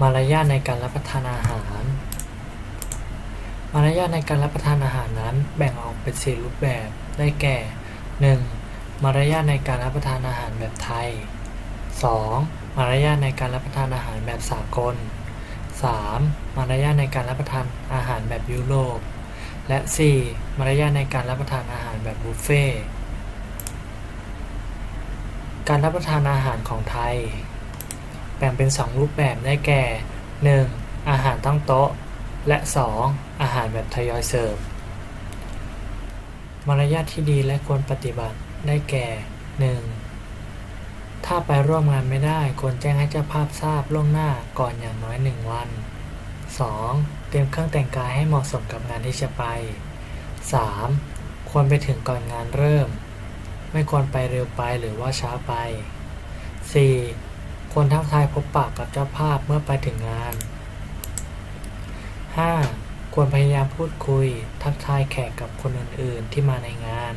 มารยาทในการรับประทานอาหาร มารยาทในการรับประทานอาหารนั้นแบ่งออกเป็นสี่รูปแบบได้แก่ 1. มารยาทในการรับประทานอาหารแบบไทย 2. มารยาทในการรับประทานอาหารแบบสากล 3. มารยาทในการรับประทานอาหารแบบยุโรป และ 4. มารยาทในการรับประทานอาหารแบบบุฟเฟ่การรับประทานอาหารของไทย แบ่งเป็น 2 รูปแบบได้แก่ 1. อาหารตั้งโต๊ะ และ 2. อาหารแบบทยอยเสิร์ฟ มารยาทที่ดีและควรปฏิบัติได้แก่ 1. ถ้าไปร่วมงานไม่ได้ควรแจ้งให้เจ้าภาพทราบล่วงหน้าก่อนอย่างน้อย 1 วัน 2. เตรียมเครื่องแต่งกายให้เหมาะสมกับงานที่จะไป 3. ควรไปถึงก่อนงานเริ่ม ไม่ควรไปเร็วไปหรือว่าช้าไป 4. ควรทักทายพบปะกับเจ้าภาพเมื่อไปถึงงาน 5. ควรพยายามพูดคุย ทักทายแขกกับคนอื่นๆที่มาในงาน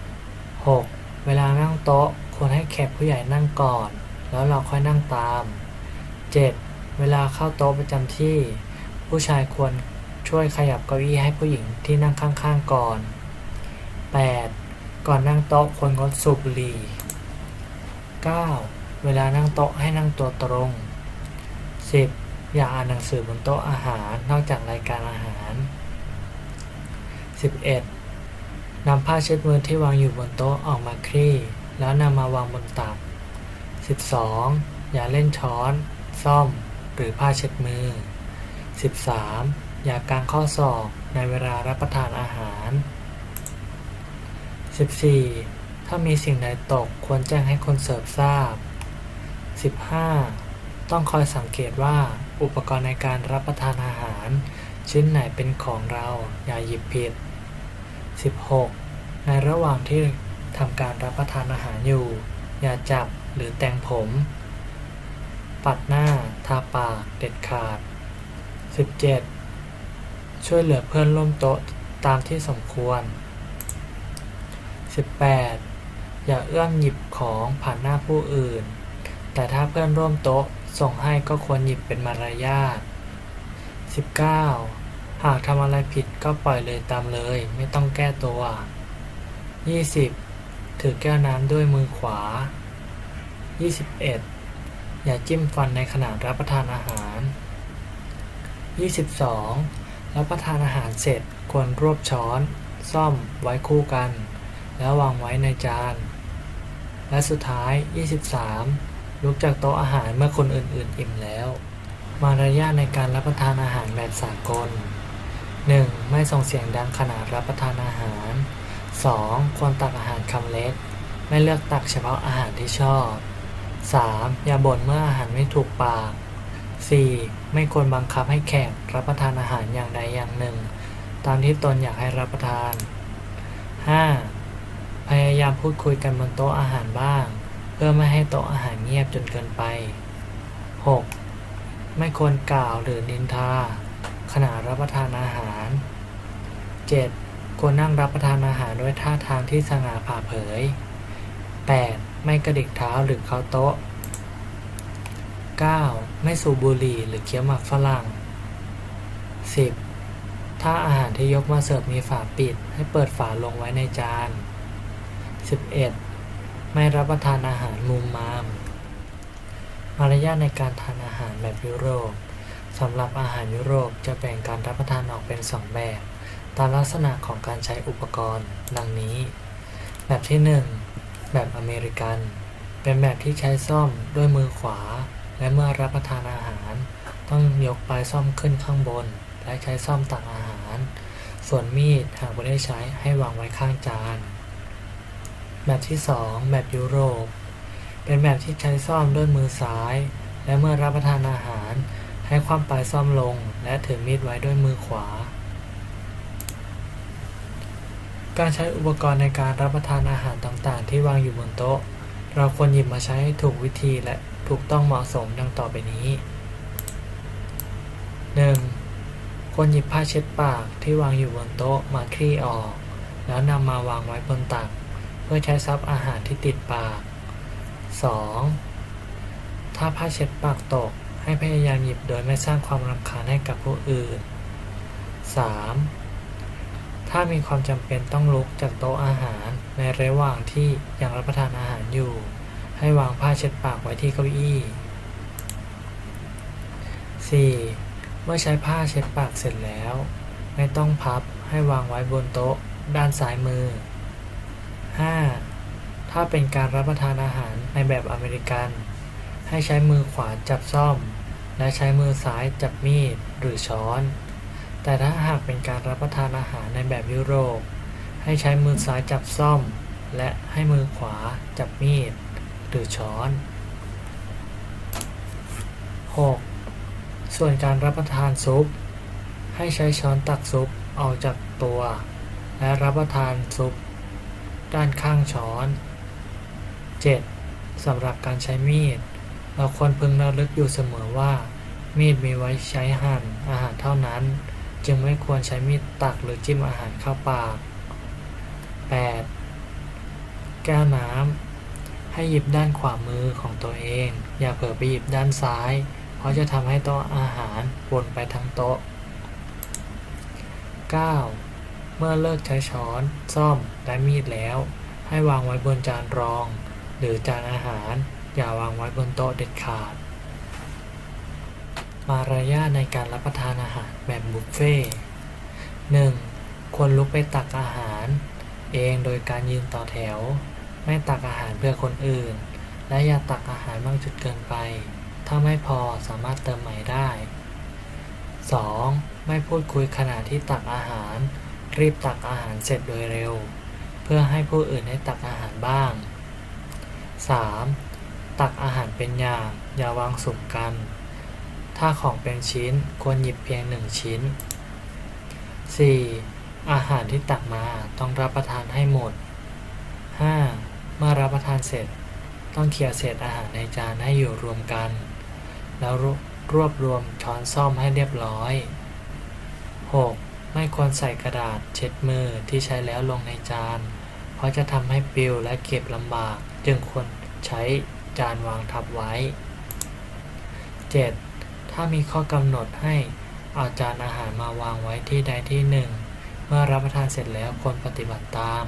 6. เวลานั่งโต๊ะ ควรให้แขกผู้ใหญ่นั่งก่อน แล้วเราค่อยนั่งตาม 7. เวลาเข้าโต๊ะประจำที่ ผู้ชายควรช่วยขยับเก้าอี้ให้ผู้หญิงที่นั่งข้างๆก่อน 8. ก่อนนั่งโต๊ะควรงดสูบบุหรี่ 9. เวลานั่งโต๊ะให้นั่งตัวตรง 10. อย่าอ่านหนังสือบนโต๊ะอาหารนอกจากรายการอาหาร 11. นำผ้าเช็ดมือที่วางอยู่บนโต๊ะออกมาคลี่ แล้วนำมาวางบนตัก 12. อย่าเล่นช้อน ซ่อม หรือผ้าเช็ดมือ 13. อย่ากางข้อศอกในเวลารับประทานอาหาร 14. ถ้ามีสิ่งใดตกควรแจ้งให้คนเสิร์ฟทราบ 15. ต้องคอยสังเกตว่าอุปกรณ์ในการรับประทานอาหาร ชิ้นไหนเป็นของเราอย่าหยิบผิด 16. ในระหว่างที่ทำการรับประทานอาหารอยู่ อย่าจับหรือแต่งผม ปัดหน้า ทาปากเด็ดขาด 17. ช่วยเหลือเพื่อนร่วมโต๊ะตามที่สมควร 18. อย่าเอื้อมหยิบของผ่านหน้าผู้อื่น แต่ถ้าเพื่อนร่วมโต๊ะส่งให้ก็ควรหยิบเป็นมารยาท 19. หากทำอะไรผิดก็ปล่อยเลยตามเลย ไม่ต้องแก้ตัว 20. ถือแก้วน้ำด้วยมือขวา 21. อย่าจิ้มฟันในขณะรับประทานอาหาร 22. รับประทานอาหารเสร็จควรรวบช้อน ซ่อมไว้คู่กัน แล้ววางไว้ในจาน และสุดท้าย 23 ลุกจากโต๊ะอาหารเมื่อคนอื่นๆอิ่มแล้ว มารยาทในการรับประทานอาหารแบบสากล 1. ไม่ส่งเสียงดังขณะรับประทานอาหาร 2. ควรตักอาหารคำเล็ก ไม่เลือกตักเฉพาะอาหารที่ชอบ 3. อย่าบ่นเมื่ออาหารไม่ถูกปาก 4. ไม่ควรบังคับให้แขกรับประทานอาหารอย่างใดอย่างหนึ่ง ตามที่ตนอยากให้รับประทาน 5. พยายามพูดคุยกันบนโต๊ะอาหารบ้าง พื่อไม่ให้โต๊ะอาหารเงียบจนเกินไป 6. ไม่ควรกล่าวหรือนินทา ขณะรับประทานอาหาร 7. ควรนั่งรับประทานอาหารด้วยท่าทางที่สง่าผ่าเผย 8. ไม่กระดิกเท้าหรือเข้าโต๊ะ 9. ไม่สูบบุหรี่หรือเคี้ยวหมากฝรั่ง 10. ถ้าอาหารที่ยกมาเสิร์ฟมีฝาปิด ให้เปิดฝาลงไว้ในจาน 11. ไม่รับประทานอาหารมุมมาม มารยาทในการทานอาหารแบบยุโรปสำหรับอาหารยุโรปจะแบ่งการรับประทานออกเป็น2แบบ ตามลักษณะของการใช้อุปกรณ์ ดังนี้ แบบที่ 1 แบบอเมริกัน เป็นแบบที่ใช้ซ่อมด้วยมือขวา และเมื่อรับประทานอาหาร ต้องยกปลายซ่อมขึ้นข้างบน และใช้ซ่อมตักอาหาร ส่วนมีดหากไม่ได้ใช้ให้วางไว้ข้างจาน แบบที่ 2แบบยุโรป เป็นแบบที่ใช้ซ่อมด้วยมือซ้าย และเมื่อรับประทานอาหาร ให้คว่ำปลายซ่อมลง และถือมีดไว้ด้วยมือขวา การใช้อุปกรณ์ในการรับประทานอาหารต่างๆ ที่วางอยู่บนโต๊ะ เราควรหยิบมาใช้ให้ถูกวิธีและถูกต้องเหมาะสมดังต่อไปนี้ 1. ควรหยิบผ้าเช็ดปากที่วางอยู่บนโต๊ะมาคลี่ออก แล้วนำมาวางไว้บนตัก พื่อใช้ซับอาหารที่ติดปาก 2. ถ้าผ้าเช็ดปากตกให้พยายามหยิบโดยไม่สร้างความรำคาญให้กับผู้อื่น 3. ถ้ามีความจำเป็นต้องลุกจากโต๊ะอาหารในระหว่างที่ยังรับประทานอาหารอยู่ ให้วางผ้าเช็ดปากไว้ที่เก้าอี้ 4. เมื่อใช้ผ้าเช็ดปากเสร็จแล้ว ไม่ต้องพับให้วางไว้บนโต๊ะด้านซ้ายมือ 5. ถ้าเป็นการรับประทานอาหารในแบบอเมริกัน ให้ใช้มือขวาจับซ่อม และใช้มือซ้ายจับมีดหรือช้อน แต่ถ้าหากเป็นการรับประทานอาหารในแบบยุโรป ให้ใช้มือซ้ายจับซ่อม และให้มือขวาจับมีดหรือช้อน 6. ส่วนการรับประทานซุป ให้ใช้ช้อนตักซุปออกจากตัว และรับประทานซุป ด้านข้างช้อน 7. สำหรับการใช้มีด เราควรพึงระลึกอยู่เสมอว่า มีดมีไว้ใช้หั่นอาหารเท่านั้น จึงไม่ควรใช้มีดตักหรือจิ้มอาหารเข้าปาก 8. แก้วน้ำให้หยิบด้านขวามือของตัวเอง อย่าเผลอไปหยิบด้านซ้าย เพราะจะทำให้โต๊ะอาหารวนไปทั้งโต๊ะ 9. เมื่อเลิกใช้ช้อน ซ่อม และมีดแล้ว ให้วางไว้บนจานรอง หรือจานอาหาร อย่าวางไว้บนโต๊ะเด็ดขาด มารยาทในการรับประทานอาหารแบบบุฟเฟ่ต์ 1. ควรลุกไปตักอาหาร เองโดยการยืนต่อแถว ไม่ตักอาหารเพื่อคนอื่น และอย่าตักอาหารมากจนเกินไป ถ้าไม่พอสามารถเติมใหม่ได้ 2. ไม่พูดคุยขณะที่ตักอาหาร รีบตักอาหารเสร็จโดยเร็ว เพื่อให้ผู้อื่นได้ตักอาหารบ้าง 3. ตักอาหารเป็นอย่างอย่าวางสุกกัน ถ้าของเป็นชิ้นควรหยิบเพียงหนึ่งชิ้น 4. อาหารที่ตักมาต้องรับประทานให้หมด 5. เมื่อรับประทานเสร็จ ต้องเคลียร์เศษอาหารในจานให้อยู่รวมกัน แล้วรวรวบรวมช้อนซ่อมให้เรียบร้อย 6. ไม่ควรใส่กระดาษเช็ดมือที่ใช้แล้วลงในจาน เพราะจะทำให้ปิวและเก็บลำบาก จึงควรใช้จานวางทับไว้ 7. ถ้ามีข้อกำหนดให้เอาจานอาหารมาวางไว้ที่ใดที่หนึ่ง เมื่อรับประทานเสร็จแล้วควรปฏิบัติตาม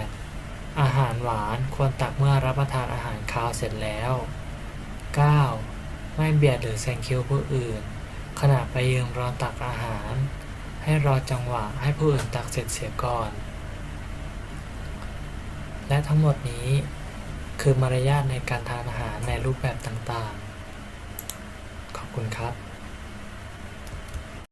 8. อาหารหวานควรตักเมื่อรับประทานอาหารคาวเสร็จแล้ว 9. ไม่เบียดหรือแซงคิวผู้อื่น ขณะไปยืนรอตักอาหาร ให้รอจังหวะให้ผู้อื่นตักเสร็จเสียก่อน และทั้งหมดนี้คือมารยาทในการทานอาหารในรูปแบบต่างๆ ขอบคุณครับ